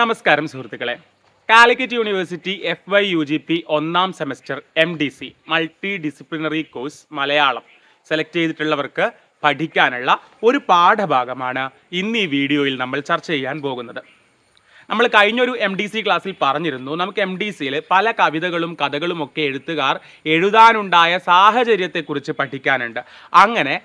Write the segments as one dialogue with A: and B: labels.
A: നമസ്കാരം സുഹൃത്തുക്കളെ. Calicut university F Y U G P ഒന്നാം semester M D C multidisciplinary course Malayalam. Select ചെയ്തിട്ടുള്ളവർക്ക് പഠിക്കാനുള്ള ഒരു പാഠഭാഗമാണ് ഇന്ന് ഈ വീഡിയോയിൽ നമ്മൾ ചർച്ച ചെയ്യാൻ പോകുന്നത്. നമ്മൾ കഴിഞ്ഞൊരു എം ഡി സി ക്ലാസ്സിൽ പറഞ്ഞിരുന്നു നമുക്ക് എം ഡി സിയിൽ പല കവിതകളും കഥകളും ഒക്കെ എഴുത്തുകാർ എഴുതാനുണ്ടായ സാഹചര്യത്തെക്കുറിച്ച് പഠിക്കാനുണ്ട്. അങ്ങനെ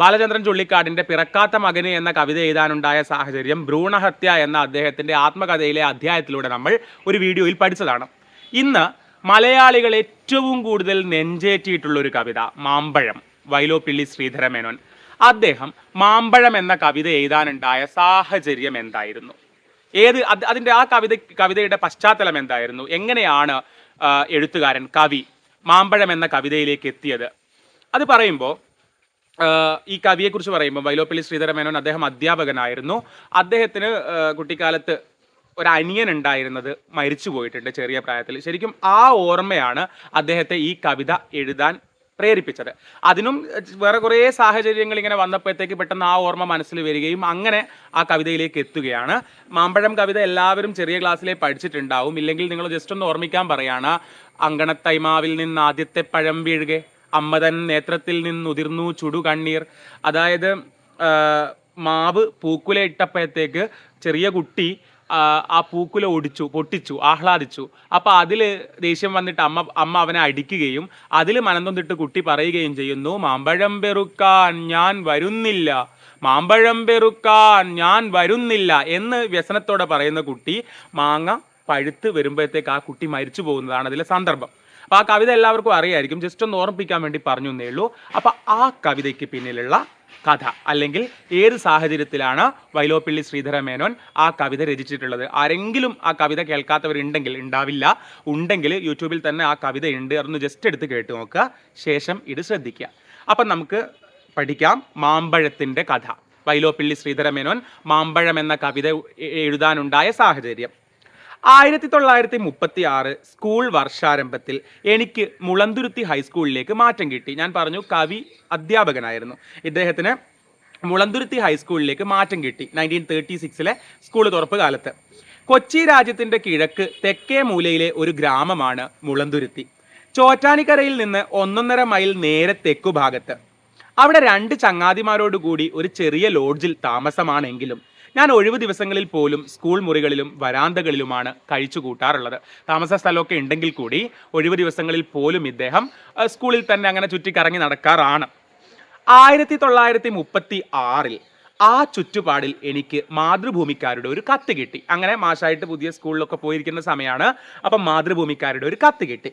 A: ബാലചന്ദ്രൻ ചുള്ളിക്കാടിന്റെ പിറക്കാത്ത മകന് എന്ന കവിത എഴുതാനുണ്ടായ സാഹചര്യം ഭ്രൂണഹത്യ എന്ന അദ്ദേഹത്തിന്റെ ആത്മകഥയിലെ അധ്യായത്തിലൂടെ നമ്മൾ ഒരു വീഡിയോയിൽ പഠിച്ചതാണ്. ഇന്ന് മലയാളികൾ ഏറ്റവും കൂടുതൽ നെഞ്ചേറ്റിയിട്ടുള്ള ഒരു കവിത മാമ്പഴം വൈലോപ്പിള്ളി ശ്രീധരമേനോൻ അദ്ദേഹം മാമ്പഴം എന്ന കവിത എഴുതാനുണ്ടായ സാഹചര്യം എന്തായിരുന്നു? ഏത് അത് അതിന്റെ ആ കവിത കവിതയുടെ പശ്ചാത്തലം എന്തായിരുന്നു? എങ്ങനെയാണ് എഴുത്തുകാരൻ കവി മാമ്പഴം എന്ന കവിതയിലേക്ക് എത്തിയത്? അത് പറയുമ്പോൾ ഈ കവിയെക്കുറിച്ച് പറയുമ്പോൾ വൈലോപ്പള്ളി ശ്രീധരമേനോൻ അദ്ദേഹം അധ്യാപകനായിരുന്നു. അദ്ദേഹത്തിന് കുട്ടിക്കാലത്ത് ഒരു അനിയൻ ഉണ്ടായിരുന്നത് മരിച്ചു പോയിട്ടുണ്ട് ചെറിയ പ്രായത്തിൽ. ശരിക്കും ആ ഓർമ്മയാണ് അദ്ദേഹത്തെ ഈ കവിത എഴുതാൻ പ്രേരിപ്പിച്ചത്. അതിനും വേറെ കുറേ സാഹചര്യങ്ങൾ ഇങ്ങനെ വന്നപ്പോഴത്തേക്ക് പെട്ടെന്ന് ആ ഓർമ്മ മനസ്സിൽ വരികയും അങ്ങനെ ആ കവിതയിലേക്ക് എത്തുകയാണ്. മാമ്പഴം കവിത എല്ലാവരും ചെറിയ ക്ലാസ്സിലെ പഠിച്ചിട്ടുണ്ടാവും. ഇല്ലെങ്കിൽ നിങ്ങൾ ജസ്റ്റ് ഒന്ന് ഓർമ്മിക്കാൻ പറയാണ് അങ്കണത്തൈമാവിൽ നിന്ന് ആദ്യത്തെ പഴം വീഴുകെ അമ്മതൻ നേത്രത്തിൽ നിന്നുതിർന്നു ചുടു കണ്ണീർ അതായത് മാവ് പൂക്കുല ഇട്ടപ്പോഴത്തേക്ക് ചെറിയ കുട്ടി ആ, പൂക്കുല ഒടിച്ചു പൊട്ടിച്ചു ആഹ്ലാദിച്ചു. അപ്പോൾ അതിൽ ദേഷ്യം വന്നിട്ട് അമ്മ അമ്മ അവനെ അടിക്കുകയും അതിൽ മനംതൊന്നിട്ട് കുട്ടി പറയുകയും ചെയ്യുന്നു മാമ്പഴം പെറുക്കാൻ ഞാൻ വരുന്നില്ല മാമ്പഴം പെറുക്കാൻ ഞാൻ വരുന്നില്ല എന്ന് വ്യസനത്തോടെ പറയുന്ന കുട്ടി മാങ്ങ പഴുത്ത് വരുമ്പോഴത്തേക്ക് ആ കുട്ടി മരിച്ചു പോകുന്നതാണ് അതിലെ സന്ദർഭം. അപ്പോൾ ആ കവിത എല്ലാവർക്കും അറിയായിരിക്കും. ജസ്റ്റ് ഒന്ന് ഓർമ്മിപ്പിക്കാൻ വേണ്ടി പറഞ്ഞു എന്നേ ഉള്ളൂ. അപ്പോൾ ആ കവിതയ്ക്ക് പിന്നിലുള്ള കഥ അല്ലെങ്കിൽ ഏത് സാഹചര്യത്തിലാണ് വൈലോപ്പിള്ളി ശ്രീധര മേനോൻ ആ കവിത രചിച്ചിട്ടുള്ളത്? ആരെങ്കിലും ആ കവിത കേൾക്കാത്തവരുണ്ടെങ്കിൽ ഉണ്ടാവില്ല. ഉണ്ടെങ്കിൽ യൂട്യൂബിൽ തന്നെ ആ കവിത ഉണ്ട് അതൊന്ന് ജസ്റ്റ് എടുത്ത് കേട്ട് നോക്കുക. ശേഷം ഇത് ശ്രദ്ധിക്കുക. അപ്പം നമുക്ക് പഠിക്കാം മാമ്പഴത്തിന്റെ കഥ. വൈലോപ്പിള്ളി ശ്രീധര മേനോൻ മാമ്പഴം എന്ന കവിത എഴുതാനുണ്ടായ സാഹചര്യം. ആയിരത്തി തൊള്ളായിരത്തി മുപ്പത്തി ആറ് സ്കൂൾ വർഷാരംഭത്തിൽ എനിക്ക് മുളന്തുരുത്തി ഹൈസ്കൂളിലേക്ക് മാറ്റം കിട്ടി. ഞാൻ പറഞ്ഞു കവി അധ്യാപകനായിരുന്നു. ഇദ്ദേഹത്തിന് മുളന്തുരുത്തി ഹൈസ്കൂളിലേക്ക് മാറ്റം കിട്ടി നയന്റീൻ തേർട്ടി സിക്സിലെ സ്കൂൾ തുറപ്പ് കാലത്ത് കൊച്ചി രാജ്യത്തിന്റെ കിഴക്ക് തെക്കേ മൂലയിലെ ഒരു ഗ്രാമമാണ് മുളന്തുരുത്തി. ചോറ്റാനിക്കരയിൽ നിന്ന് ഒന്നൊന്നര മൈൽ നേരെ തെക്കു ഭാഗത്ത് അവിടെ രണ്ട് ചങ്ങാതിമാരോടുകൂടി ഒരു ചെറിയ ലോഡ്ജിൽ താമസമാണെങ്കിലും ഞാൻ ഒഴിവ് ദിവസങ്ങളിൽ പോലും സ്കൂൾ മുറികളിലും വരാന്തകളിലുമാണ് കഴിച്ചു കൂട്ടാറുള്ളത്. താമസ സ്ഥലമൊക്കെ ഉണ്ടെങ്കിൽ കൂടി ഒഴിവ് ദിവസങ്ങളിൽ പോലും ഇദ്ദേഹം സ്കൂളിൽ തന്നെ അങ്ങനെ ചുറ്റിക്കറങ്ങി നടക്കാറാണ്. ആയിരത്തി തൊള്ളായിരത്തി മുപ്പത്തി ആറിൽ ആ ചുറ്റുപാടിൽ എനിക്ക് മാതൃഭൂമിക്കാരുടെ ഒരു കത്ത് കിട്ടി. അങ്ങനെ മാഷായിട്ട് പുതിയ സ്കൂളിലൊക്കെ പോയിരിക്കുന്ന സമയമാണ് അപ്പം മാതൃഭൂമിക്കാരുടെ ഒരു കത്ത് കിട്ടി.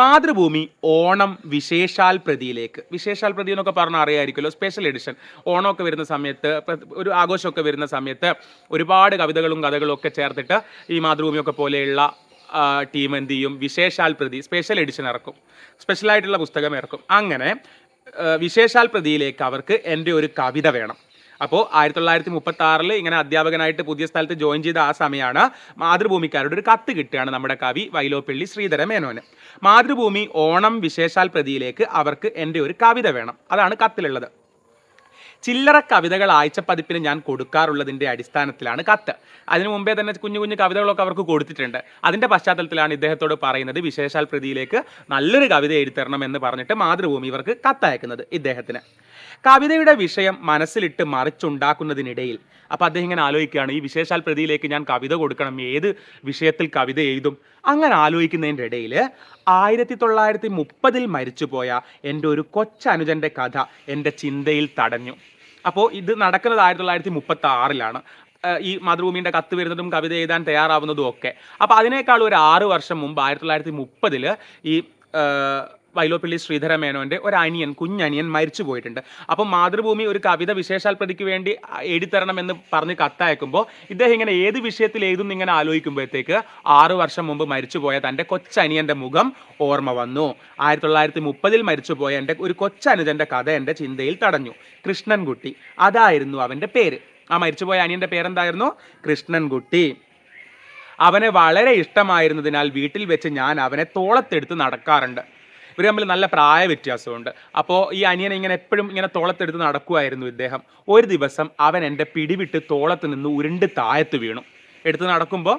A: മാതൃഭൂമി ഓണം വിശേഷാൽ പ്രതിയിലേക്ക് വിശേഷാൽ പ്രതി എന്നൊക്കെ പറഞ്ഞാൽ അറിയായിരിക്കുമല്ലോ സ്പെഷ്യൽ എഡിഷൻ ഓണമൊക്കെ വരുന്ന സമയത്ത് ഒരു ആഘോഷമൊക്കെ വരുന്ന സമയത്ത് ഒരുപാട് കവിതകളും കഥകളും ഒക്കെ ചേർത്തിട്ട് ഈ മാതൃഭൂമിയൊക്കെ പോലെയുള്ള ടീം എന്ത് ചെയ്യും? വിശേഷാൽ പ്രതി സ്പെഷ്യൽ എഡിഷൻ ഇറക്കും സ്പെഷ്യലായിട്ടുള്ള പുസ്തകം ഇറക്കും. അങ്ങനെ വിശേഷാൽ പ്രതിയിലേക്ക് അവർക്ക് എന്റെ ഒരു കവിത വേണം. അപ്പോൾ ആയിരത്തി തൊള്ളായിരത്തി മുപ്പത്തി ആറിൽ ഇങ്ങനെ അധ്യാപകനായിട്ട് പുതിയ സ്ഥലത്ത് ജോയിൻ ചെയ്ത ആ സമയമാണ് മാതൃഭൂമിക്കാരുടെ ഒരു കത്ത് കിട്ടുകയാണ് നമ്മുടെ കവി വൈലോപ്പള്ളി ശ്രീധര മേനോന്. മാതൃഭൂമി ഓണം വിശേഷാൽ പ്രതിയിലേക്ക് അവർക്ക് എന്റെ ഒരു കവിത വേണം. അതാണ് കത്തിലുള്ളത്. ചില്ലറ കവിതകൾ ആഴ്ച പതിപ്പിന് ഞാൻ കൊടുക്കാറുള്ളതിന്റെ അടിസ്ഥാനത്തിലാണ് കത്ത്. അതിനു മുമ്പേ തന്നെ കുഞ്ഞു കുഞ്ഞു കവിതകളൊക്കെ അവർക്ക് കൊടുത്തിട്ടുണ്ട്. അതിന്റെ പശ്ചാത്തലത്തിലാണ് ഇദ്ദേഹത്തോട് പറയുന്നത് വിശേഷാൽ പ്രതിയിലേക്ക് നല്ലൊരു കവിത എഴുതിത്തരണം എന്ന് പറഞ്ഞിട്ട് മാതൃഭൂമി ഇവർക്ക് കത്തയക്കുന്നത് ഇദ്ദേഹത്തിന്. കവിതയുടെ വിഷയം മനസ്സിലിട്ട് മറിച്ചുണ്ടാക്കുന്നതിനിടയിൽ അപ്പോൾ അദ്ദേഹം ഇങ്ങനെ ആലോചിക്കുകയാണ് ഈ വിശേഷാൽ പ്രതിയിലേക്ക് ഞാൻ കവിത കൊടുക്കണം ഏത് വിഷയത്തിൽ കവിത എഴുതും? അങ്ങനെ ആലോചിക്കുന്നതിന്റെ ഇടയിൽ ആയിരത്തി തൊള്ളായിരത്തി മുപ്പതിൽ മരിച്ചുപോയ എന്റെ ഒരു കൊച്ചനുജന്റെ കഥ എന്റെ ചിന്തയിൽ തടഞ്ഞു. അപ്പോൾ ഇത് നടക്കുന്നത് ആയിരത്തി തൊള്ളായിരത്തി മുപ്പത്തി ആറിലാണ് ഈ മാതൃഭൂമിന്റെ കത്ത് വരുന്നതും കവിത എഴുതാൻ തയ്യാറാവുന്നതും ഒക്കെ. അപ്പോൾ അതിനേക്കാൾ ഒരു ആറ് വർഷം മുമ്പ് ആയിരത്തി തൊള്ളായിരത്തി മുപ്പതിൽ ഈ വൈലോപ്പിള്ളി ശ്രീധര മേനോന്റെ ഒരു അനിയൻ കുഞ്ഞനിയൻ മരിച്ചു പോയിട്ടുണ്ട്. അപ്പോൾ മാതൃഭൂമി ഒരു കവിത വിശേഷാൽ പ്രതിക്ക് വേണ്ടി എഴുതിത്തരണമെന്ന് പറഞ്ഞ് കത്തയക്കുമ്പോൾ ഇദ്ദേഹം ഇങ്ങനെ ഏത് വിഷയത്തിൽ എഴുതും ഇങ്ങനെ ആലോചിക്കുമ്പോഴത്തേക്ക് ആറു വർഷം മുമ്പ് മരിച്ചുപോയ തന്റെ കൊച്ചനിയന്റെ മുഖം ഓർമ്മ വന്നു. ആയിരത്തി തൊള്ളായിരത്തി മുപ്പതിൽ മരിച്ചുപോയ എന്റെ ഒരു കൊച്ചനുജന്റെ കഥ എന്റെ ചിന്തയിൽ തടഞ്ഞു. കൃഷ്ണൻകുട്ടി അതായിരുന്നു അവന്റെ പേര്. ആ മരിച്ചുപോയ അനിയന്റെ പേരെന്തായിരുന്നു? കൃഷ്ണൻകുട്ടി. അവനെ വളരെ ഇഷ്ടമായിരുന്നതിനാൽ വീട്ടിൽ വെച്ച് ഞാൻ അവനെ തോളത്തെടുത്ത് നടക്കാറുണ്ട്. ഇവർ തമ്മിൽ നല്ല പ്രായ വ്യത്യാസമുണ്ട്. അപ്പോൾ ഈ അനിയനെ ഇങ്ങനെ എപ്പോഴും ഇങ്ങനെ തോളത്തെടുത്ത് നടക്കുമായിരുന്നു ഇദ്ദേഹം. ഒരു ദിവസം അവൻ എന്റെ പിടിവിട്ട് തോളത്ത് നിന്ന് ഉരുണ്ട് താഴത്ത് വീണു. എടുത്ത് നടക്കുമ്പോൾ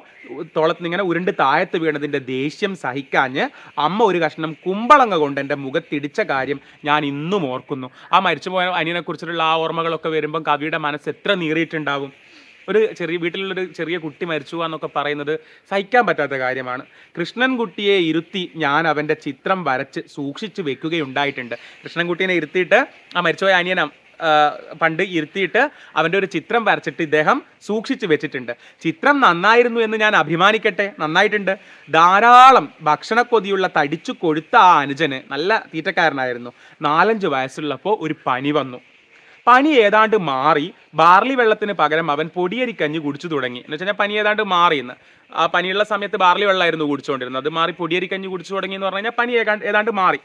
A: തോളത്ത് ഇങ്ങനെ ഉരുണ്ട് താഴത്ത് വീണതിന്റെ ദേഷ്യം സഹിക്കാഞ്ഞ് അമ്മ ഒരു കഷ്ണം കുമ്പളങ്ങ കൊണ്ട് എന്റെ മുഖത്തിടിച്ച കാര്യം ഞാൻ ഇന്നും ഓർക്കുന്നു. ആ മരിച്ചുപോയ പോയ അനിയനെക്കുറിച്ചിട്ടുള്ള ആ ഓർമ്മകളൊക്കെ വരുമ്പം കവിയുടെ മനസ്സ് എത്ര നീറിയിട്ടുണ്ടാവും. ഒരു ചെറിയ വീട്ടിലുള്ളൊരു ചെറിയ കുട്ടി മരിച്ചു എന്നൊക്കെ പറയുന്നത് സഹിക്കാൻ പറ്റാത്ത കാര്യമാണ്. കൃഷ്ണൻകുട്ടിയെ ഇരുത്തി ഞാൻ അവന്റെ ചിത്രം വരച്ച് സൂക്ഷിച്ചു വെക്കുകയുണ്ടായിട്ടുണ്ട്. കൃഷ്ണൻകുട്ടീനെ ഇരുത്തിയിട്ട് ആ മരിച്ചുപോയ അനിയനം പണ്ട് ഇരുത്തിയിട്ട് അവന്റെ ഒരു ചിത്രം വരച്ചിട്ട് ഇദ്ദേഹം സൂക്ഷിച്ചു വെച്ചിട്ടുണ്ട്. ചിത്രം നന്നായിരുന്നു എന്ന് ഞാൻ അഭിമാനിക്കട്ടെ? നന്നായിട്ടുണ്ട്. ധാരാളം ഭക്ഷണക്കൊതിയുള്ള തടിച്ചു കൊഴുത്ത ആ അനുജന് നല്ല തീറ്റക്കാരനായിരുന്നു. നാലഞ്ച് വയസ്സുള്ളപ്പോൾ ഒരു പനി വന്നു. പനി ഏതാണ്ട് മാറി ബാർലി വെള്ളത്തിന് പകരം അവൻ പൊടിയരിക്കഞ്ഞ് കുടിച്ചു തുടങ്ങി. എന്ന് വെച്ചാൽ പനി ഏതാണ്ട് മാറിയെന്ന് ആ പനിയുള്ള സമയത്ത് ബാർലി വെള്ളമായിരുന്നു കുടിച്ചുകൊണ്ടിരുന്നത്. അത് മാറി പൊടിയരിക്കഞ്ഞ് കുടിച്ചു തുടങ്ങി എന്ന് പറഞ്ഞു കഴിഞ്ഞാൽ പനി ഏതാണ്ട് മാറി.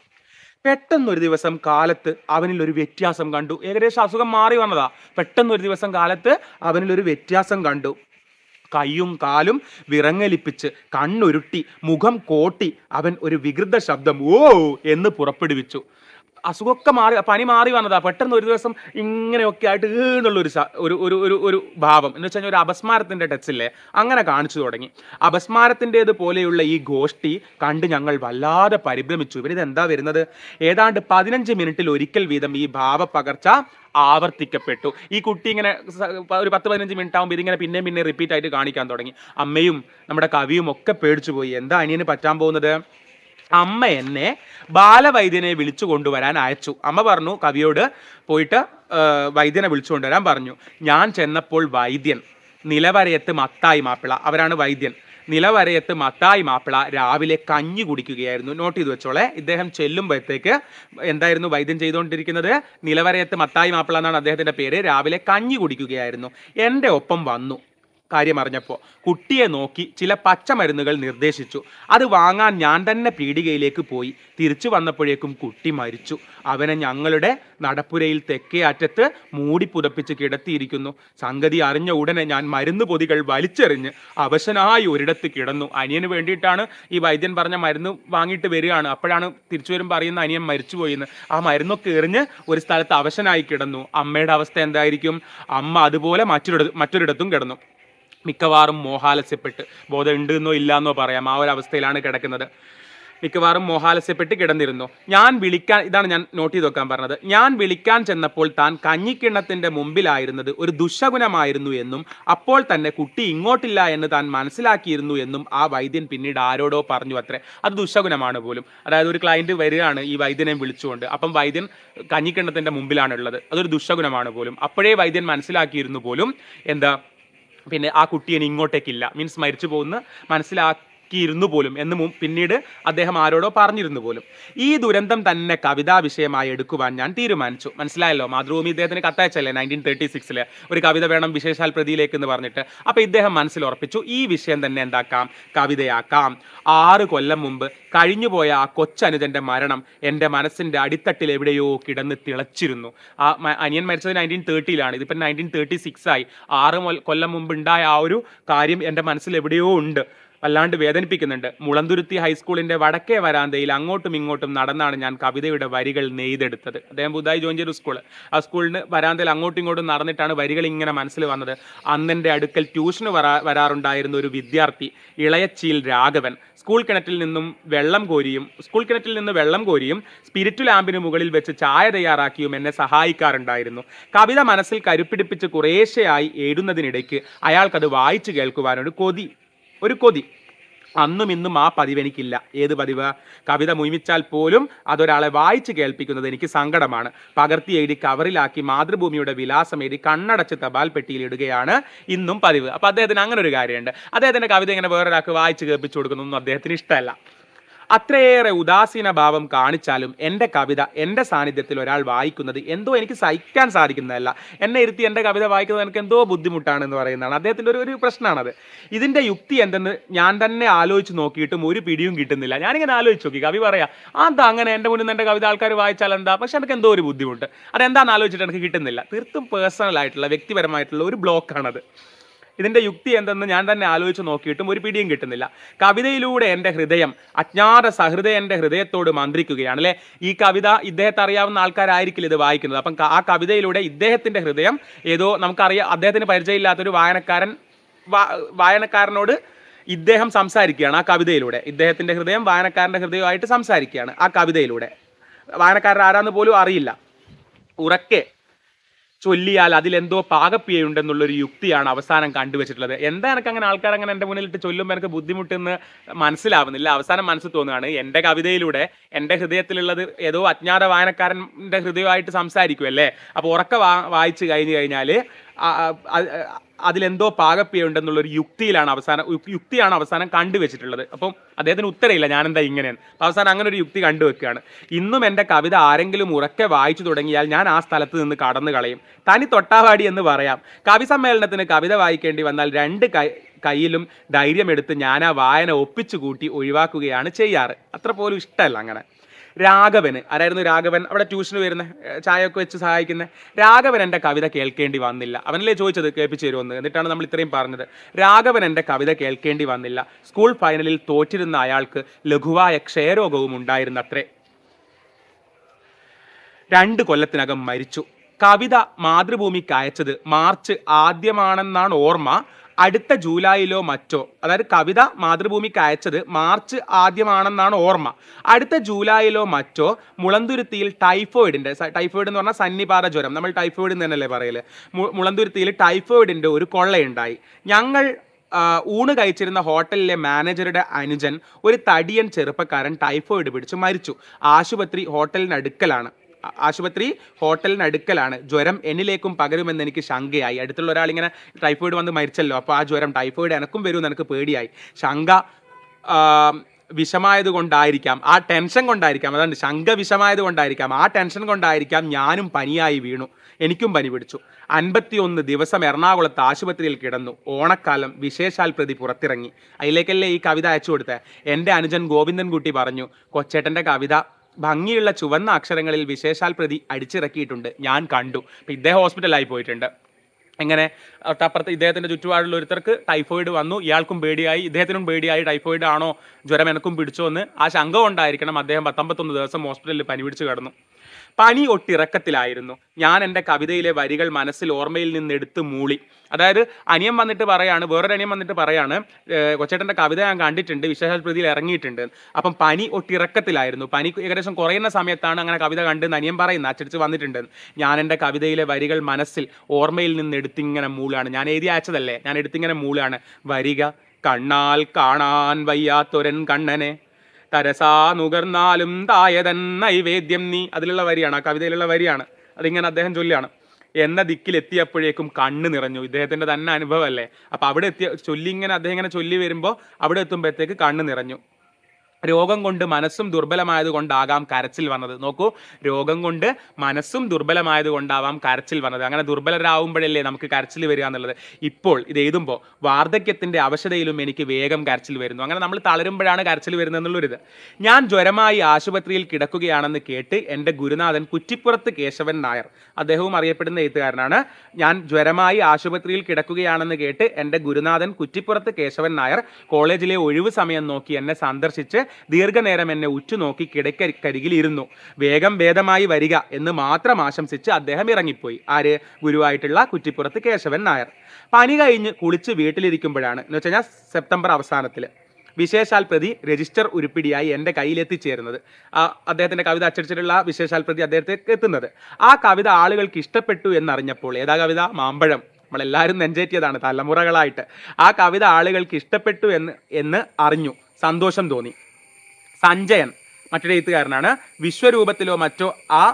A: പെട്ടെന്നൊരു ദിവസം കാലത്ത് അവനിൽ ഒരു വ്യത്യാസം കണ്ടു. ഏകദേശം അസുഖം മാറി വന്നതാ. പെട്ടെന്നൊരു ദിവസം കാലത്ത് അവനിൽ ഒരു വ്യത്യാസം കണ്ടു. കൈയും കാലും വിറങ്ങലിപ്പിച്ച് കണ്ണുരുട്ടി മുഖം കോട്ടി അവൻ ഒരു വികൃത ശബ്ദം ഓ എന്ന് പുറപ്പെടുവിച്ചു. അസുഖമൊക്കെ മാറി പനി മാറി വന്നതാ. പെട്ടെന്ന് ഒരു ദിവസം ഇങ്ങനെയൊക്കെ ആയിട്ട് ഏ എന്നുള്ളൊരു ഒരു ഒരു ഒരു ഒരു ഭാവം. എന്ന് വെച്ചാൽ ഒരു അപസ്മാരത്തിന്റെ ടച്ചില്ലേ അങ്ങനെ കാണിച്ചു തുടങ്ങി. അപസ്മാരത്തിന്റേത് പോലെയുള്ള ഈ ഗോഷ്ഠി കണ്ട് ഞങ്ങൾ വല്ലാതെ പരിഭ്രമിച്ചു. ഇവരിത് എന്താ വരുന്നത്? ഏതാണ്ട് പതിനഞ്ച് മിനിറ്റിൽ ഒരിക്കൽ വീതം ഈ ഭാവപ്പകർച്ച ആവർത്തിക്കപ്പെട്ടു. ഈ കുട്ടി ഇങ്ങനെ ഒരു പത്ത് പതിനഞ്ച് മിനിറ്റ് ആകുമ്പോൾ ഇതിങ്ങനെ പിന്നെ പിന്നെ റിപ്പീറ്റ് ആയിട്ട് കാണിക്കാൻ തുടങ്ങി. അമ്മയും നമ്മുടെ കവിയും ഒക്കെ പേടിച്ചു പോയി എന്താ അനിയന് പറ്റാൻ പോകുന്നത്? അമ്മ എന്നെ ബാലവൈദ്യനെ വിളിച്ചു കൊണ്ടുവരാൻ അയച്ചു. അമ്മ പറഞ്ഞു കവിയോട് പോയിട്ട് വൈദ്യനെ വിളിച്ചു കൊണ്ടുവരാൻ പറഞ്ഞു. ഞാൻ ചെന്നപ്പോൾ വൈദ്യൻ നിലവരയത്ത് മത്തായി മാപ്പിള. അവരാണ് വൈദ്യൻ. നിലവരയത്ത് മത്തായി മാപ്പിള രാവിലെ കഞ്ഞി കുടിക്കുകയായിരുന്നു. നോട്ട് ചെയ്ത് വെച്ചോളെ ഇദ്ദേഹം ചെല്ലുമ്പോഴത്തേക്ക് എന്തായിരുന്നു വൈദ്യം ചെയ്തുകൊണ്ടിരിക്കുന്നത്? നിലവരയത്ത് മത്തായി മാപ്പിള എന്നാണ് അദ്ദേഹത്തിന്റെ പേര്. രാവിലെ കഞ്ഞി കുടിക്കുകയായിരുന്നു. എന്റെ ഒപ്പം വന്നു. കാര്യം അറിഞ്ഞപ്പോൾ കുട്ടിയെ നോക്കി ചില പച്ചമരുന്നുകൾ നിർദ്ദേശിച്ചു. അത് വാങ്ങാൻ ഞാൻ തന്നെ പീടികയിലേക്ക് പോയി. തിരിച്ചു വന്നപ്പോഴേക്കും കുട്ടി മരിച്ചു. അവനെ ഞങ്ങളുടെ നടപ്പുരയിൽ തെക്കേ അറ്റത്ത് മൂടി പുതപ്പിച്ച് കിടത്തിയിരിക്കുന്നു. സംഗതി അറിഞ്ഞ ഉടനെ ഞാൻ മരുന്ന് പൊതികൾ വലിച്ചെറിഞ്ഞ് അവശനായി ഒരിടത്ത് കിടന്നു. അനിയന് വേണ്ടിയിട്ടാണ് ഈ വൈദ്യൻ പറഞ്ഞ മരുന്ന് വാങ്ങിയിട്ട് വരികയാണ്. അപ്പോഴാണ് തിരിച്ചു വരുമ്പോൾ അറിയുന്ന അനിയൻ മരിച്ചുപോയിന്ന്. ആ മരുന്നൊക്കെ എറിഞ്ഞ് ഒരു സ്ഥലത്ത് അവശനായി കിടന്നു. അമ്മയുടെ അവസ്ഥ എന്തായിരിക്കും? അമ്മ അതുപോലെ മറ്റൊരിട മറ്റൊരിടത്തും കിടന്നു. മിക്കവാറും മോഹാലസ്യപ്പെട്ട് ബോധം ഉണ്ട് എന്നോ ഇല്ല എന്നോ പറയാം. ആ ഒരു അവസ്ഥയിലാണ് കിടക്കുന്നത്. മിക്കവാറും മോഹാലസ്യപ്പെട്ട് കിടന്നിരുന്നു. ഞാൻ വിളിക്കാൻ ഇതാണ് ഞാൻ നോട്ട് ചെയ്ത് വെക്കാൻ പറഞ്ഞത്. ഞാൻ വിളിക്കാൻ ചെന്നപ്പോൾ താൻ കഞ്ഞിക്കിണ്ണത്തിന്റെ മുമ്പിലായിരുന്നത് ഒരു ദുശകുനമായിരുന്നു എന്നും അപ്പോൾ തന്നെ കുട്ടി ഇങ്ങോട്ടില്ല എന്ന് താൻ മനസ്സിലാക്കിയിരുന്നു എന്നും ആ വൈദ്യൻ പിന്നീട് ആരോടോ പറഞ്ഞു അത്രേ. അത് ദുശകുനമാണ് പോലും. അതായത് ഒരു ക്ലയന്റ് വരികയാണ് ഈ വൈദ്യനെ വിളിച്ചുകൊണ്ട്. അപ്പം വൈദ്യൻ കഞ്ഞിക്കിണ്ണത്തിന്റെ മുമ്പിലാണുള്ളത്. അതൊരു ദുശകുനമാണ് പോലും. അപ്പോഴേ വൈദ്യൻ മനസ്സിലാക്കിയിരുന്നു പോലും. എന്താ? പിന്നെ ആ കുട്ടി ഇനി ഇങ്ങോട്ടേക്കില്ല. മീൻസ് മരിച്ചു പോകുന്ന മനസ്സിലാക്കിയിരുന്നു പോലും എന്ന് പിന്നീട് അദ്ദേഹം ആരോടോ പറഞ്ഞിരുന്നു പോലും. ഈ ദുരന്തം തന്നെ കവിതാ വിഷയമായി എടുക്കുവാൻ ഞാൻ തീരുമാനിച്ചു. മനസ്സിലായല്ലോ? മാതൃഭൂമി ഇദ്ദേഹത്തിന് കത്തയച്ചല്ലേ നയന്റീൻ തേർട്ടി സിക്സിൽ ഒരു കവിത വേണം വിശേഷാൽ പ്രതിയിലേക്ക് എന്ന് പറഞ്ഞിട്ട്. അപ്പോൾ ഇദ്ദേഹം മനസ്സിൽ ഉറപ്പിച്ചു ഈ വിഷയം തന്നെ എന്താക്കാം? കവിതയാക്കാം. ആറ് കൊല്ലം മുമ്പ് കഴിഞ്ഞുപോയ ആ കൊച്ചനുജന്റെ മരണം എന്റെ മനസ്സിന്റെ അടിത്തട്ടിൽ എവിടെയോ കിടന്ന് തിളച്ചിരുന്നു. ആ അനിയൻ മരിച്ചത് നയന്റീൻ തേർട്ടിയിലാണ് ഇതിപ്പോൾ നയന്റീൻ തേർട്ടി സിക്സ് ആയി. ആറ് കൊല്ലം മുമ്പ് ഉണ്ടായ ആ ഒരു കാര്യം എന്റെ മനസ്സിൽ എവിടെയോ ഉണ്ട്. വല്ലാണ്ട് വേദനിപ്പിക്കുന്നുണ്ട്. മുളന്തുരുത്തി ഹൈസ്കൂളിന്റെ വടക്കേ വരാന്തയിൽ അങ്ങോട്ടും ഇങ്ങോട്ടും നടന്നാണ് ഞാൻ കവിതയുടെ വരികൾ നെയ്തെടുത്തത്. അദ്ദേഹം പുതുതായി ജോയിൻ ചെയ്ത സ്കൂൾ ആ സ്കൂളിന് വരാന്തയിൽ അങ്ങോട്ടും ഇങ്ങോട്ടും നടന്നിട്ടാണ് വരികൾ ഇങ്ങനെ മനസ്സിൽ വന്നത്. അന്നെന്റെ അടുക്കൽ ട്യൂഷന് വരാ വരാറുണ്ടായിരുന്ന ഒരു വിദ്യാർത്ഥി ഇളയച്ചിയിൽ രാഘവൻ. സ്കൂൾ കിണറ്റിൽ നിന്നും വെള്ളം കോരിയും സ്കൂൾ കിണറ്റിൽ നിന്ന് വെള്ളം കോരിയും സ്പിരിറ്റ് ലാമ്പിന് മുകളിൽ വെച്ച് ചായ തയ്യാറാക്കിയും എന്നെ സഹായിക്കാറുണ്ടായിരുന്നു. കവിത മനസ്സിൽ കരുപ്പിടിപ്പിച്ച് കുറേശ്ശെയായി എഴുതുന്നതിനിടയ്ക്ക് അയാൾക്കത് വായിച്ചു കേൾക്കുവാനൊരു കൊതി ഒരു കൊതി. അന്നും ഇന്നും ആ പതിവ് എനിക്കില്ല. ഏത് പതിവ്? കവിത മുയിമിച്ചാൽ പോലും അതൊരാളെ വായിച്ച് കേൾപ്പിക്കുന്നത് എനിക്ക് സങ്കടമാണ്. പകർത്തി എഴുതി കവറിലാക്കി മാതൃഭൂമിയുടെ വിലാസം എഴുതി കണ്ണടച്ച് തപാൽ പെട്ടിയിൽ ഇടുകയാണ് ഇന്നും പതിവ്. അപ്പൊ അദ്ദേഹത്തിന് അങ്ങനെ ഒരു കാര്യമുണ്ട്. അദ്ദേഹത്തിന്റെ കവിത ഇങ്ങനെ വേറൊരാൾക്ക് വായിച്ച് കേൾപ്പിച്ചു കൊടുക്കുന്നൊന്നും അദ്ദേഹത്തിന് ഇഷ്ടമല്ല. അത്രയേറെ ഉദാസീന ഭാവം കാണിച്ചാലും എന്റെ കവിത എന്റെ സാന്നിധ്യത്തിൽ ഒരാൾ വായിക്കുന്നത് എന്തോ എനിക്ക് സഹിക്കാൻ സാധിക്കുന്നതല്ല. എന്നെ ഇരുത്തി എന്റെ കവിത വായിക്കുന്നത് എനിക്ക് എന്തോ ബുദ്ധിമുട്ടാണെന്ന് പറയുന്നതാണ്. അദ്ദേഹത്തിന്റെ ഒരു ഒരു പ്രശ്നമാണത്. ഇതിന്റെ യുക്തി എന്തെന്ന് ഞാൻ തന്നെ ആലോചിച്ച് നോക്കിയിട്ടും ഒരു പിടിയും കിട്ടുന്നില്ല. ഞാനിങ്ങനെ ആലോചിച്ച് നോക്കി. കവി പറയാ അതാ അങ്ങനെ? എന്റെ മുന്നിൽ നിന്ന് എന്റെ കവിത ആൾക്കാർ വായിച്ചാൽ എന്താ? പക്ഷെ എനിക്ക് എന്തോ ഒരു ബുദ്ധിമുട്ട്. അതെന്താണെന്ന് ആലോചിച്ചിട്ട് എനിക്ക് കിട്ടുന്നില്ല. തീർത്തും പേഴ്സണൽ ആയിട്ടുള്ള വ്യക്തിപരമായിട്ടുള്ള ഒരു ബ്ലോക്കാണത് ഇതിന്റെ യുക്തി എന്തെന്ന് ഞാൻ തന്നെ ആലോചിച്ച് നോക്കിയിട്ടും ഒരു പിടിയും കിട്ടുന്നില്ല. കവിതയിലൂടെ എന്റെ ഹൃദയം അജ്ഞാത സഹൃദയ എന്റെ ഹൃദയത്തോട് മന്ത്രിക്കുകയാണ് അല്ലേ? ഈ കവിത ഇദ്ദേഹത്തെ അറിയാവുന്ന ആൾക്കാരായിരിക്കില്ല ഇത് വായിക്കുന്നത്? അപ്പം ആ കവിതയിലൂടെ ഇദ്ദേഹത്തിന്റെ ഹൃദയം ഏതോ നമുക്കറിയാം അദ്ദേഹത്തിന് പരിചയമില്ലാത്തൊരു വായനക്കാരൻ വായനക്കാരനോട് ഇദ്ദേഹം സംസാരിക്കുകയാണ് ആ കവിതയിലൂടെ. ഇദ്ദേഹത്തിന്റെ ഹൃദയം വായനക്കാരന്റെ ഹൃദയമായിട്ട് സംസാരിക്കുകയാണ് ആ കവിതയിലൂടെ. വായനക്കാരൻ ആരാന്ന് പോലും അറിയില്ല. ഉറക്കെ ചൊല്ലിയാൽ അതിലെന്തോ പാകപ്പിയുണ്ടെന്നുള്ളൊരു യുക്തിയാണ് അവസാനം കണ്ടുവച്ചിട്ടുള്ളത്. എന്താ എനിക്ക് അങ്ങനെ ആൾക്കാർ അങ്ങനെ എന്റെ മുന്നിലിട്ട് ചൊല്ലുമ്പോൾ എനിക്ക് ബുദ്ധിമുട്ടെന്ന് മനസ്സിലാവുന്നില്ല. അവസാനം മനസ്സിൽ തോന്നുകയാണ് എന്റെ കവിതയിലൂടെ എന്റെ ഹൃദയത്തിലുള്ളത് ഏതോ അജ്ഞാത വായനക്കാരന്റെ ഹൃദയമായിട്ട് സംസാരിക്കുമല്ലേ അപ്പോൾ ഉറക്ക വായിച്ചു കഴിഞ്ഞു കഴിഞ്ഞാൽ അതിലെന്തോ പാകപ്പിയുണ്ടെന്നുള്ളൊരു യുക്തിയിലാണ് അവസാനം യുക്തിയാണ് അവസാനം കണ്ടുവച്ചിട്ടുള്ളത്. അപ്പം അദ്ദേഹത്തിന് ഉത്തരയില്ല ഞാനെന്താ ഇങ്ങനെയാണ് അപ്പോൾ അവസാനം അങ്ങനെ ഒരു യുക്തി കണ്ടുവെക്കുകയാണ്. ഇന്നും എന്റെ കവിത ആരെങ്കിലും ഉറക്കെ വായിച്ചു തുടങ്ങിയാൽ ഞാൻ ആ സ്ഥലത്ത് നിന്ന് കടന്നു കളയും. തനി തൊട്ടാവാടി എന്ന് പറയാം. കവി സമ്മേളനത്തിന് കവിത വായിക്കേണ്ടി വന്നാൽ രണ്ട് കൈ കയ്യിലും ധൈര്യമെടുത്ത് ഞാൻ ആ വായന ഒപ്പിച്ചു കൂട്ടി ഒഴിവാക്കുകയാണ് ചെയ്യാറ്. അത്ര പോലും ഇഷ്ടമല്ല അങ്ങനെ. രാഘവന് ആരായിരുന്നു രാഘവൻ? അവിടെ ട്യൂഷന് വരുന്ന ചായയൊക്കെ വെച്ച് സഹായിക്കുന്ന രാഘവൻ എന്റെ കവിത കേൾക്കേണ്ടി വന്നില്ല. അവനല്ലേ ചോദിച്ചത് കേൾപ്പിച്ചു തരുമെന്ന്? എന്നിട്ടാണ് നമ്മൾ ഇത്രയും പറഞ്ഞത്. രാഘവൻ എന്റെ കവിത കേൾക്കേണ്ടി വന്നില്ല. സ്കൂൾ ഫൈനലിൽ തോറ്റിരുന്ന അയാൾക്ക് ലഘുവായ ക്ഷയരോഗവും ഉണ്ടായിരുന്നത്രേ. രണ്ട് കൊല്ലത്തിനകം മരിച്ചു. കവിത മാതൃഭൂമിക്ക് അയച്ചത് മാർച്ച് ആദ്യമാണെന്നാണ് ഓർമ്മ. അടുത്ത ജൂലൈയിലോ മറ്റോ അതായത് കവിത മാതൃഭൂമിക്ക് അയച്ചത് മാർച്ച് ആദ്യമാണെന്നാണ് ഓർമ്മ. അടുത്ത ജൂലൈയിലോ മറ്റോ മുളന്തുരുത്തിയിൽ ടൈഫോയിഡിന്റെ ടൈഫോയിഡ് എന്ന് പറഞ്ഞാൽ സന്നിപാത ജ്വരം. നമ്മൾ ടൈഫോയിഡ് എന്ന് തന്നെയല്ലേ പറയൽ? മുളന്തുരുത്തിയിൽ ടൈഫോയിഡിന്റെ ഒരു കൊള്ളയുണ്ടായി. ഞങ്ങൾ ഊണ് കഴിച്ചിരുന്ന ഹോട്ടലിലെ മാനേജറുടെ അനുജൻ ഒരു തടിയൻ ചെറുപ്പക്കാരൻ ടൈഫോയിഡ് പിടിച്ച് മരിച്ചു. ആശുപത്രി ഹോട്ടലിനടുക്കലാണ്. ആശുപത്രി ഹോട്ടലിനടുക്കലാണ് ജ്വരം എന്നിലേക്കും പകരുമെന്ന് എനിക്ക് ശങ്കയായി. അടുത്തുള്ള ഒരാൾ ഇങ്ങനെ ടൈഫോയിഡ് വന്ന് മരിച്ചല്ലോ. അപ്പോൾ ആ ജ്വരം ടൈഫോയിഡ് എനക്കും വരുമെന്ന് എനിക്ക് പേടിയായി. ശങ്ക വിഷമായത് കൊണ്ടായിരിക്കാം. ആ ടെൻഷൻ കൊണ്ടായിരിക്കാം. അതാണ് ശങ്ക വിഷമായത് കൊണ്ടായിരിക്കാം. ആ ടെൻഷൻ കൊണ്ടായിരിക്കാം ഞാനും പനിയായി വീണു. എനിക്കും പനി പിടിച്ചു. അൻപത്തിയൊന്ന് ദിവസം എറണാകുളത്ത് ആശുപത്രിയിൽ കിടന്നു. ഓണക്കാലം വിശേഷാൽ പ്രതി പുറത്തിറങ്ങി. അതിലേക്കല്ലേ ഈ കവിത അയച്ചു കൊടുത്തത് എന്റെ അനുജൻ ഗോവിന്ദൻകുട്ടി പറഞ്ഞു കൊച്ചേട്ടന്റെ കവിത ഭംഗിയുള്ള ചുവന്ന അക്ഷരങ്ങളിൽ വിശേഷാൽ പ്രതി അടിച്ചിറക്കിയിട്ടുണ്ട്. ഞാൻ കണ്ടു. അപ്പം ഇദ്ദേഹം ഹോസ്പിറ്റലായി പോയിട്ടുണ്ട്. എങ്ങനെ? തൊട്ടപ്പുറത്ത് ഇദ്ദേഹത്തിന്റെ ചുറ്റുപാടുള്ള ഒരുത്തർക്ക് ടൈഫോയിഡ് വന്നു. ഇയാൾക്കും പേടിയായി. ഇദ്ദേഹത്തിനും പേടിയായി. ടൈഫോയിഡ് ആണോ? ജ്വരം എനക്കും പിടിച്ചോ എന്ന് ആ ശങ്ക ഉണ്ടായിരിക്കണം അദ്ദേഹം പത്തൊമ്പത്തൊന്ന് ദിവസം ഹോസ്പിറ്റലിൽ പനി പിടിച്ച് കിടന്നു. പനി ഒട്ടിറക്കത്തിലായിരുന്നു. ഞാൻ എന്റെ കവിതയിലെ വരികൾ മനസ്സിൽ ഓർമ്മയിൽ നിന്ന് എടുത്ത് മൂളി. അതായത് അനിയൻ വന്നിട്ട് പറയാണ് വേറൊരു അനിയൻ വന്നിട്ട് പറയാണ് കൊച്ചേട്ടന്റെ കവിത ഞാൻ കണ്ടിട്ടുണ്ട് വിശേഷപ്രതിയിൽ ഇറങ്ങിയിട്ടുണ്ട്. അപ്പം പനി ഒട്ടിറക്കത്തിലായിരുന്നു. പനി ഏകദേശം കുറയുന്ന സമയത്താണ് അങ്ങനെ കവിത കണ്ടെന്ന് അനിയൻ പറയുന്നത്. അച്ചടിച്ച് വന്നിട്ടുണ്ട്. ഞാൻ എന്റെ കവിതയിലെ വരികൾ മനസ്സിൽ ഓർമ്മയിൽ നിന്ന് എടുത്തിങ്ങനെ മൂളാണ്. ഞാൻ എഴുതി അയച്ചതല്ലേ? ഞാൻ എടുത്തിങ്ങനെ മൂളാണ്. വരിക കണ്ണാൽ കാണാൻ വയ്യാത്തൊരൻ കണ്ണനെ. തരസാ നുകർന്നാലും തായതൻ നൈവേദ്യം നീ. അതിലുള്ള വരിയാണ് ആ കവിതയിലുള്ള വരിയാണ്. അതിങ്ങനെ അദ്ദേഹം ചൊല്ലിയാണ് എന്ന ദിക്കിലെത്തിയപ്പോഴേക്കും കണ്ണ് നിറഞ്ഞു. ഇദ്ദേഹത്തിന്റെ തന്നെ അനുഭവമല്ലേ? അപ്പോൾ അവിടെ എത്തിയ ചൊല്ലി ഇങ്ങനെ അദ്ദേഹം ഇങ്ങനെ ചൊല്ലി വരുമ്പോൾ അവിടെ എത്തുമ്പോഴത്തേക്ക് കണ്ണ് നിറഞ്ഞു. രോഗം കൊണ്ട് മനസ്സും ദുർബലമായത് കൊണ്ടാകാം കരച്ചിൽ വന്നത്. നോക്കൂ രോഗം കൊണ്ട് മനസ്സും ദുർബലമായത് കൊണ്ടാവാം കരച്ചിൽ വന്നത്. അങ്ങനെ ദുർബലരാകുമ്പോഴല്ലേ നമുക്ക് കരച്ചിൽ വരിക എന്നുള്ളത്. ഇപ്പോൾ ഇത് എഴുതുമ്പോൾ വാർദ്ധക്യത്തിന്റെ അവശതയിലും എനിക്ക് വേഗം കരച്ചിൽ വരുന്നു. അങ്ങനെ നമ്മൾ തളരുമ്പോഴാണ് കരച്ചിൽ വരുന്നത് എന്നുള്ളൊരിത്. ഞാൻ ജ്വരമായി ആശുപത്രിയിൽ കിടക്കുകയാണെന്ന് കേട്ട് എന്റെ ഗുരുനാഥൻ കുറ്റിപ്പുറത്ത് കേശവൻ നായർ അദ്ദേഹവും അറിയപ്പെടുന്ന എഴുത്തുകാരനാണ്. ഞാൻ ജ്വരമായി ആശുപത്രിയിൽ കിടക്കുകയാണെന്ന് കേട്ട് എന്റെ ഗുരുനാഥൻ കുറ്റിപ്പുറത്ത് കേശവൻ നായർ കോളേജിലെ ഒഴിവ് സമയം നോക്കി എന്നെ സന്ദർശിച്ച് ദീർഘനേരം എന്നെ ഉറ്റുനോക്കി കിടക്കരികിലിരുന്നു വേഗം ഭേദമായി വരിക എന്ന് മാത്രം ആശംസിച്ച് അദ്ദേഹം ഇറങ്ങിപ്പോയി. ആര്? ഗുരുവായിട്ടുള്ള കുറ്റിപ്പുറത്ത് കേശവൻ നായർ. പനി കഴിഞ്ഞ് കുളിച്ച് വീട്ടിലിരിക്കുമ്പോഴാണ്. എന്ന് വെച്ച് കഴിഞ്ഞാൽ സെപ്റ്റംബർ അവസാനത്തിൽ വിശേഷാൽ പ്രതി രജിസ്റ്റർ ഉരുപ്പിടിയായി എന്റെ കയ്യിലെത്തിച്ചേരുന്നത്. ആ അദ്ദേഹത്തിന്റെ കവിത അച്ചടിച്ചിട്ടുള്ള വിശേഷാൽ പ്രതി അദ്ദേഹത്തേക്ക് എത്തുന്നത്. ആ കവിത ആളുകൾക്ക് ഇഷ്ടപ്പെട്ടു എന്നറിഞ്ഞപ്പോൾ ഏതാ കവിത? മാമ്പഴം. നമ്മളെല്ലാവരും നെഞ്ചേറ്റിയതാണ് തലമുറകളായിട്ട്. ആ കവിത ആളുകൾക്ക് ഇഷ്ടപ്പെട്ടു എന്ന് എന്ന് അറിഞ്ഞു. സന്തോഷം തോന്നി. സഞ്ജയൻ മറ്റൊരു എഴുത്തുകാരനാണ്. വിശ്വരൂപത്തിലോ മറ്റോ ആ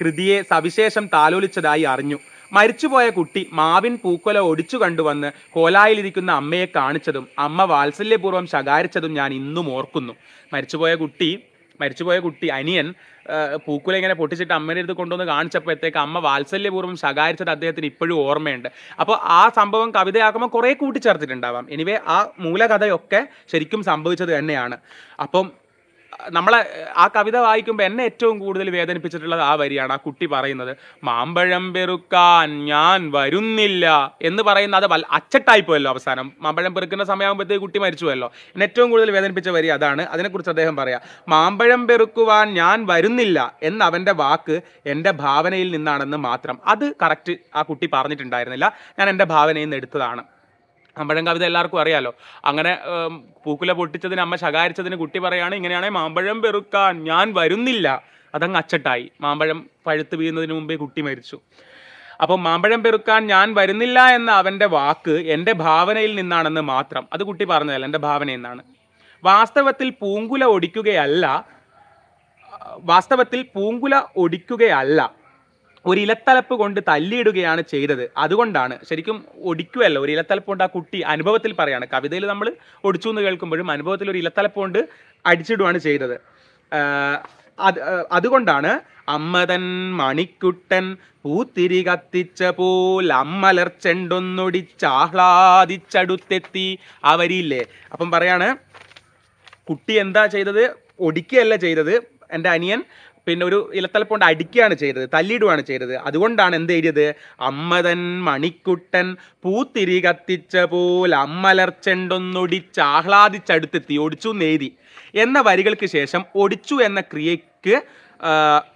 A: കൃതിയെ സവിശേഷം താലോലിച്ചതായി അറിഞ്ഞു. മരിച്ചുപോയ കുട്ടി മാവിൻ പൂക്കൊല ഒടിച്ചു കണ്ടുവന്ന് കോലായിലിരിക്കുന്ന അമ്മയെ കാണിച്ചതും അമ്മ വാത്സല്യപൂർവം ശകാരിച്ചതും ഞാൻ ഇന്നും ഓർക്കുന്നു. മരിച്ചുപോയ കുട്ടി മരിച്ചുപോയ കുട്ടി അനിയൻ പൂക്കുല ഇങ്ങനെ പൊട്ടിച്ചിട്ട് അമ്മയുടെ അടുത്ത് കൊണ്ടുവന്ന് കാണിച്ചപ്പോഴത്തേക്ക് അമ്മ വാത്സല്യപൂർവം ശകാരിച്ചത് അദ്ദേഹത്തിന് ഇപ്പോഴും ഓർമ്മയുണ്ട്. അപ്പോൾ ആ സംഭവം കവിതയാക്കുമ്പോൾ കുറേ കൂട്ടിച്ചേർത്തിട്ടുണ്ടാവാം. എനിവേ ആ മൂലകഥയൊക്കെ ശരിക്കും സംഭവിച്ചത് തന്നെയാണ്. അപ്പം നമ്മളെ ആ കവിത വായിക്കുമ്പോൾ എന്നെ ഏറ്റവും കൂടുതൽ വേദനിപ്പിച്ചിട്ടുള്ളത് ആ വരിയാണ്. ആ കുട്ടി പറയുന്നത് മാമ്പഴം പെറുക്കാൻ ഞാൻ വരുന്നില്ല എന്ന് പറയുന്ന അത് അച്ചട്ടായി അവസാനം. മാമ്പഴം പെറുക്കുന്ന സമയമാകുമ്പോഴത്തേക്ക് കുട്ടി മരിച്ചു പോയല്ലോ എന്നെ ഏറ്റവും കൂടുതൽ വേദനിപ്പിച്ച വരി അതാണ്. അതിനെക്കുറിച്ച് അദ്ദേഹം പറയാം മാമ്പഴം പെറുക്കുവാൻ ഞാൻ വരുന്നില്ല എന്ന് അവന്റെ വാക്ക് എന്റെ ഭാവനയിൽ നിന്നാണെന്ന് മാത്രം. അത് കറക്റ്റ് ആ കുട്ടി പറഞ്ഞിട്ടുണ്ടായിരുന്നില്ല. ഞാൻ എന്റെ ഭാവനയിൽ നിന്ന് എടുത്തതാണ്. മാമ്പഴം കവിത എല്ലാവർക്കും അറിയാലോ. അങ്ങനെ പൂക്കുല പൊട്ടിച്ചതിന് അമ്മ ശകാരിച്ചതിന് കുട്ടി പറയാണ് ഇങ്ങനെയാണേ മാമ്പഴം പെറുക്കാൻ ഞാൻ വരുന്നില്ല. അതങ്ങ് അച്ചട്ടായി. മാമ്പഴം പഴുത്ത് വീഴുന്നതിന് മുമ്പേ കുട്ടി മരിച്ചു. അപ്പോൾ മാമ്പഴം പെറുക്കാൻ ഞാൻ വരുന്നില്ല എന്ന അവന്റെ വാക്ക് എന്റെ ഭാവനയിൽ നിന്നാണെന്ന് മാത്രം. അത് കുട്ടി പറഞ്ഞതല്ല എന്റെ ഭാവനയിൽ നിന്നാണ്. വാസ്തവത്തിൽ പൂങ്കുല ഒടിക്കുകയല്ല വാസ്തവത്തിൽ പൂങ്കുല ഒടിക്കുകയല്ല. ഒരു ഇലത്തലപ്പ് കൊണ്ട് തല്ലിയിടുകയാണ് ചെയ്തത്. അതുകൊണ്ടാണ് ശരിക്കും ഒടിക്കുകയല്ല ഒരു ഇലത്തലപ്പ് കൊണ്ട് ആ കുട്ടി അനുഭവത്തിൽ പറയാണ്. കവിതയിൽ നമ്മൾ ഒടിച്ചു എന്ന് കേൾക്കുമ്പോഴും അനുഭവത്തിൽ ഒരു ഇലത്തലപ്പ് കൊണ്ട് അടിച്ചിടുകയാണ് ചെയ്തത്. അത് അതുകൊണ്ടാണ് അമ്മതൻ മണിക്കുട്ടൻ പൂത്തിരി കത്തിച്ച പോൽ അമ്മലർ ചെണ്ടൊന്നൊടിച്ചാഹ്ലാദിച്ചടുത്തെത്തി അവരില്ലേ? അപ്പം പറയാണ് കുട്ടി എന്താ ചെയ്തത്? ഒടിക്കുകയല്ല ചെയ്തത്. എന്റെ അനിയൻ പിന്നെ ഒരു ഇലത്തലപ്പ് കൊണ്ട് അടിക്കുകയാണ് ചെയ്തത് തല്ലിയിടുകയാണ് ചെയ്തത്. അതുകൊണ്ടാണ് എന്ത് എഴുതിയത് അമ്മതൻ മണിക്കുട്ടൻ പൂത്തിരി കത്തിച്ച പോലെ അമ്മലർച്ചെണ്ടൊന്നൊടിച്ച് ആഹ്ലാദിച്ചടുത്തെത്തി ഒടിച്ചു നേതി എന്ന വരികൾക്ക് ശേഷം ഒടിച്ചു എന്ന ക്രിയയ്ക്ക്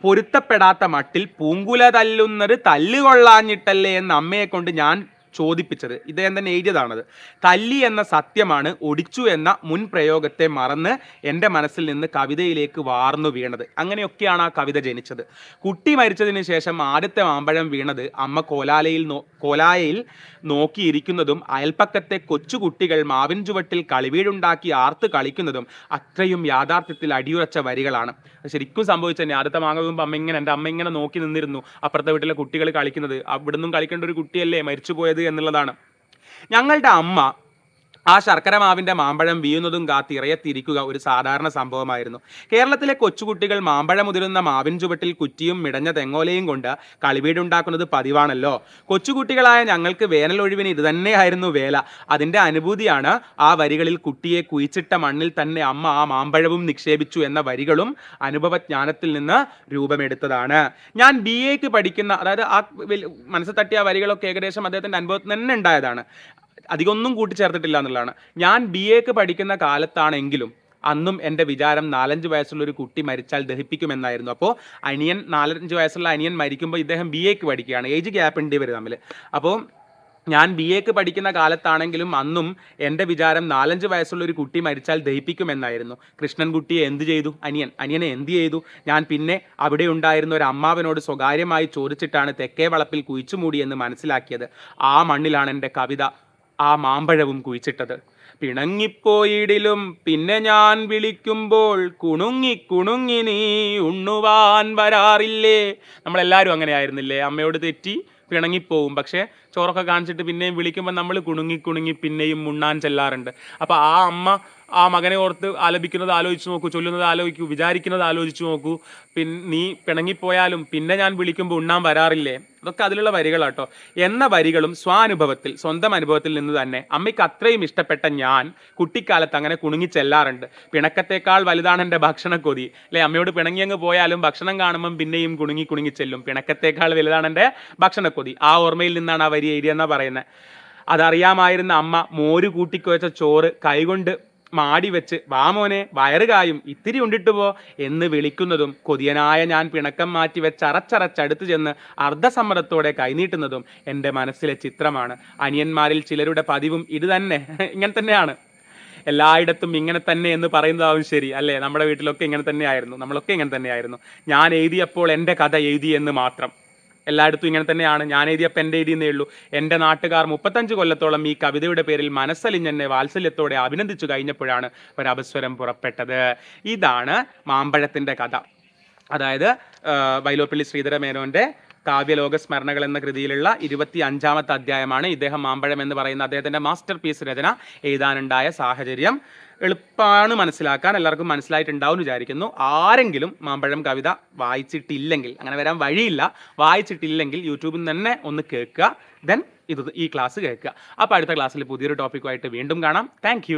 A: പൊരുത്തപ്പെടാത്ത മട്ടിൽ പൂങ്കുല തല്ലുന്നത് തല്ലുകൊള്ളാഞ്ഞിട്ടല്ലേ എന്ന് അമ്മയെ കൊണ്ട് ഞാൻ ചോദിപ്പിച്ചത്. ഇദ്ദേഹം തന്നെ എഴുതിയതാണത്. തല്ലി എന്ന സത്യമാണ് ഒടിച്ചു എന്ന മുൻ പ്രയോഗത്തെ മറന്ന് എന്റെ മനസ്സിൽ നിന്ന് കവിതയിലേക്ക് വാർന്നു വീണത്. അങ്ങനെയൊക്കെയാണ് ആ കവിത ജനിച്ചത്. കുട്ടി മരിച്ചതിന് ശേഷം ആദ്യത്തെ മാമ്പഴം വീണത് അമ്മ കോലാലയിൽ കോലായയിൽ നോക്കിയിരിക്കുന്നതും അയൽപ്പക്കത്തെ കൊച്ചുകുട്ടികൾ മാവിൻ ചുവട്ടിൽ കളിവീടുണ്ടാക്കി ആർത്ത് കളിക്കുന്നതും അത്രയും യാഥാർത്ഥ്യത്തിൽ അടിയുറച്ച വരികളാണ്. ശരിക്കും സംഭവിച്ചു തന്നെ. ആദ്യത്തെ മാങ്ങ അമ്മ ഇങ്ങനെ എന്റെ അമ്മ ഇങ്ങനെ നോക്കി നിന്നിരുന്നു. അപ്പുറത്തെ വീട്ടിലെ കുട്ടികൾ കളിക്കുന്നത്. അവിടുന്നും കളിക്കേണ്ട ഒരു കുട്ടിയല്ലേ? മരിച്ചു പോയത് എന്നുള്ളതാണ്. ഞങ്ങളുടെ അമ്മ ആ ശർക്കര മാവിന്റെ മാമ്പഴം വീഴുന്നതും കാത്ത് ഇറയത്തിരിക്കുക ഒരു സാധാരണ സംഭവമായിരുന്നു. കേരളത്തിലെ കൊച്ചുകുട്ടികൾ മാമ്പഴം മുതിരുന്ന മാവിൻ ചുവട്ടിൽ കുറ്റിയും മിടഞ്ഞ തെങ്ങോലയും കൊണ്ട് കളിവീടുണ്ടാക്കുന്നത് പതിവാണല്ലോ. കൊച്ചുകുട്ടികളായ ഞങ്ങൾക്ക് വേനലൊഴിവിന് ഇത് തന്നെയായിരുന്നു വേല. അതിന്റെ അനുഭൂതിയാണ് ആ വരികളിൽ കുട്ടിയെ കുഴിച്ചിട്ട മണ്ണിൽ തന്നെ അമ്മ ആ മാമ്പഴവും നിക്ഷേപിച്ചു എന്ന വരികളും അനുഭവജ്ഞാനത്തിൽ നിന്ന് രൂപമെടുത്തതാണ്. ഞാൻ ബി എക്ക് പഠിക്കുന്ന അതായത് ആ മനസ്സ് മനസ്സിൽ തട്ടിയ വരികളൊക്കെ ഏകദേശം അദ്ദേഹത്തിന്റെ അനുഭവത്തിൽ തന്നെ ഉണ്ടായതാണ്. അധികമൊന്നും കൂട്ടിച്ചേർത്തിട്ടില്ല എന്നുള്ളതാണ്. ഞാൻ ബി എക്ക് പഠിക്കുന്ന കാലത്താണെങ്കിലും അന്നും എന്റെ വിചാരം നാലഞ്ച് വയസ്സുള്ള ഒരു കുട്ടി മരിച്ചാൽ ദഹിപ്പിക്കുമെന്നായിരുന്നു. അപ്പോൾ അനിയൻ നാലഞ്ച് വയസ്സുള്ള അനിയൻ മരിക്കുമ്പോൾ ഇദ്ദേഹം ബി എക്ക് പഠിക്കുകയാണ്. ഏജ് ഗ്യാപ്പ് ഉണ്ട് ഇവർ തമ്മിൽ അപ്പോൾ ഞാൻ ബി എക്ക് പഠിക്കുന്ന കാലത്താണെങ്കിലും അന്നും എന്റെ വിചാരം നാലഞ്ച് വയസ്സുള്ള ഒരു കുട്ടി മരിച്ചാൽ ദഹിപ്പിക്കുമെന്നായിരുന്നു. കൃഷ്ണൻകുട്ടിയെ എന്ത് ചെയ്തു? അനിയൻ അനിയനെ എന്ത് ചെയ്തു? ഞാൻ പിന്നെ അവിടെ ഉണ്ടായിരുന്ന ഒരു അമ്മാവനോട് സ്വകാര്യമായി ചോദിച്ചിട്ടാണ് തെക്കേ വളപ്പിൽ കുഴിച്ചുമൂടിയെന്ന് മനസ്സിലാക്കിയത്. ആ മണ്ണിലാണ് എന്റെ കവിത. ആ മാമ്പഴവും കുഴിച്ചിട്ടത്. പിണങ്ങിപ്പോയിടിലും പിന്നെ ഞാൻ വിളിക്കുമ്പോൾ കുണുങ്ങി കുണുങ്ങി നീ ഉണ്ണുവാൻ വരാറില്ലേ? നമ്മളെല്ലാവരും അങ്ങനെ ആയിരുന്നില്ലേ അമ്മയോട് തെറ്റി പിണങ്ങിപ്പോവും. പക്ഷേ ചോറൊക്കെ കാണിച്ചിട്ട് പിന്നെയും വിളിക്കുമ്പോൾ നമ്മൾ കുണുങ്ങി കുണുങ്ങി പിന്നെയും ഉണ്ണാൻ ചെല്ലാറുണ്ട്. അപ്പോൾ ആ അമ്മ ആ മകനെ ഓർത്ത് ആലപിക്കുന്നത് ആലോചിച്ച് നോക്കൂ ചൊല്ലുന്നത് ആലോചിക്കൂ വിചാരിക്കുന്നത് ആലോചിച്ച് നോക്കൂ. പിൻ നീ പിണങ്ങിപ്പോയാലും പിന്നെ ഞാൻ വിളിക്കുമ്പോൾ ഉണ്ണാൻ വരാറില്ലേ? അതൊക്കെ അതിലുള്ള വരികളാട്ടോ. എന്ന വരികളും സ്വാനുഭവത്തിൽ സ്വന്തം അനുഭവത്തിൽ നിന്ന് തന്നെ അമ്മയ്ക്ക് അത്രയും ഇഷ്ടപ്പെട്ട ഞാൻ കുട്ടിക്കാലത്ത് അങ്ങനെ കുണുങ്ങി ചെല്ലാറുണ്ട്. പിണക്കത്തേക്കാൾ വലുതാണ് എന്റെ ഭക്ഷണക്കൊതി. അല്ലെ അമ്മയോട് പിണങ്ങിയങ്ങ് പോയാലും ഭക്ഷണം കാണുമ്പം പിന്നെയും കുണുങ്ങി കുണുങ്ങി ചെല്ലും. പിണക്കത്തേക്കാൾ വലുതാണ് എന്റെ ഭക്ഷണക്കൊതി. ആ ഓർമ്മയിൽ നിന്നാണ് ആ വരി എഴുതിയെന്നാണ് പറയുന്നത് അതറിയാമായിരുന്ന അമ്മ മോര് കൂട്ടിക്കുവച്ച ചോറ് കൈകൊണ്ട് മാടി വെച്ച് വാമോനെ വയറുകായും വയറ് കായും ഇത്തിരി ഉണ്ടിട്ട് പോ എന്ന് വിളിക്കുന്നതും കൊതിയനായ ഞാൻ പിണക്കം മാറ്റി വെച്ച് അറച്ചറച്ചടുത്ത് ചെന്ന് അർദ്ധസമ്മതത്തോടെ കൈനീട്ടുന്നതും എന്റെ മനസ്സിലെ ചിത്രമാണ്. അനിയന്മാരിൽ ചിലരുടെ പതിവും ഇത് തന്നെ ഇങ്ങനെ തന്നെയാണ്. എല്ലായിടത്തും ഇങ്ങനെ തന്നെ എന്ന് പറയുന്നതാവും ശരി അല്ലേ? നമ്മുടെ വീട്ടിലൊക്കെ ഇങ്ങനെ തന്നെയായിരുന്നു നമ്മളൊക്കെ ഇങ്ങനെ തന്നെയായിരുന്നു. ഞാൻ എഴുതിയപ്പോൾ എന്റെ കഥ എഴുതി എന്ന് മാത്രം. എല്ലായിടത്തും ഇങ്ങനെ തന്നെയാണ്. ഞാൻ എഴുതിയപ്പോൾ എന്റെ എഴുതിയെന്നേ ഉള്ളൂ. എന്റെ നാട്ടുകാർ മുപ്പത്തഞ്ച് കൊല്ലത്തോളം ഈ കവിതയുടെ പേരിൽ മനസ്സലിഞ്ഞെന്നെ വാത്സല്യത്തോടെ അഭിനന്ദിച്ചു കഴിഞ്ഞപ്പോഴാണ് ഒരപസ്വരം പുറപ്പെട്ടത്. ഇതാണ് മാമ്പഴത്തിന്റെ കഥ. അതായത് വൈലോപ്പള്ളി വൈലോപ്പിള്ളി ശ്രീധര മേനോന്റെ കാവ്യലോക സ്മരണകൾ എന്ന കൃതിയിലുള്ള ഇരുപത്തി അഞ്ചാമത്തെ അധ്യായമാണ് ഇദ്ദേഹം മാമ്പഴം എന്ന് പറയുന്ന അദ്ദേഹത്തിന്റെ മാസ്റ്റർ പീസ് രചന എഴുതാനുണ്ടായ സാഹചര്യം. എളുപ്പമാണ് മനസ്സിലാക്കാൻ എല്ലാവർക്കും മനസ്സിലായിട്ടുണ്ടാവും എന്ന് വിചാരിക്കുന്നു. ആരെങ്കിലും മാമ്പഴം കവിത വായിച്ചിട്ടില്ലെങ്കിൽ അങ്ങനെ വരാൻ വഴിയില്ല വായിച്ചിട്ടില്ലെങ്കിൽ യൂട്യൂബിൽ നിന്ന് തന്നെ ഒന്ന് കേൾക്കുക. ദെൻ ഇത് ഈ ക്ലാസ് കേൾക്കുക. അപ്പോൾ അടുത്ത ക്ലാസ്സിൽ പുതിയൊരു ടോപ്പിക്കുമായിട്ട് വീണ്ടും കാണാം. താങ്ക്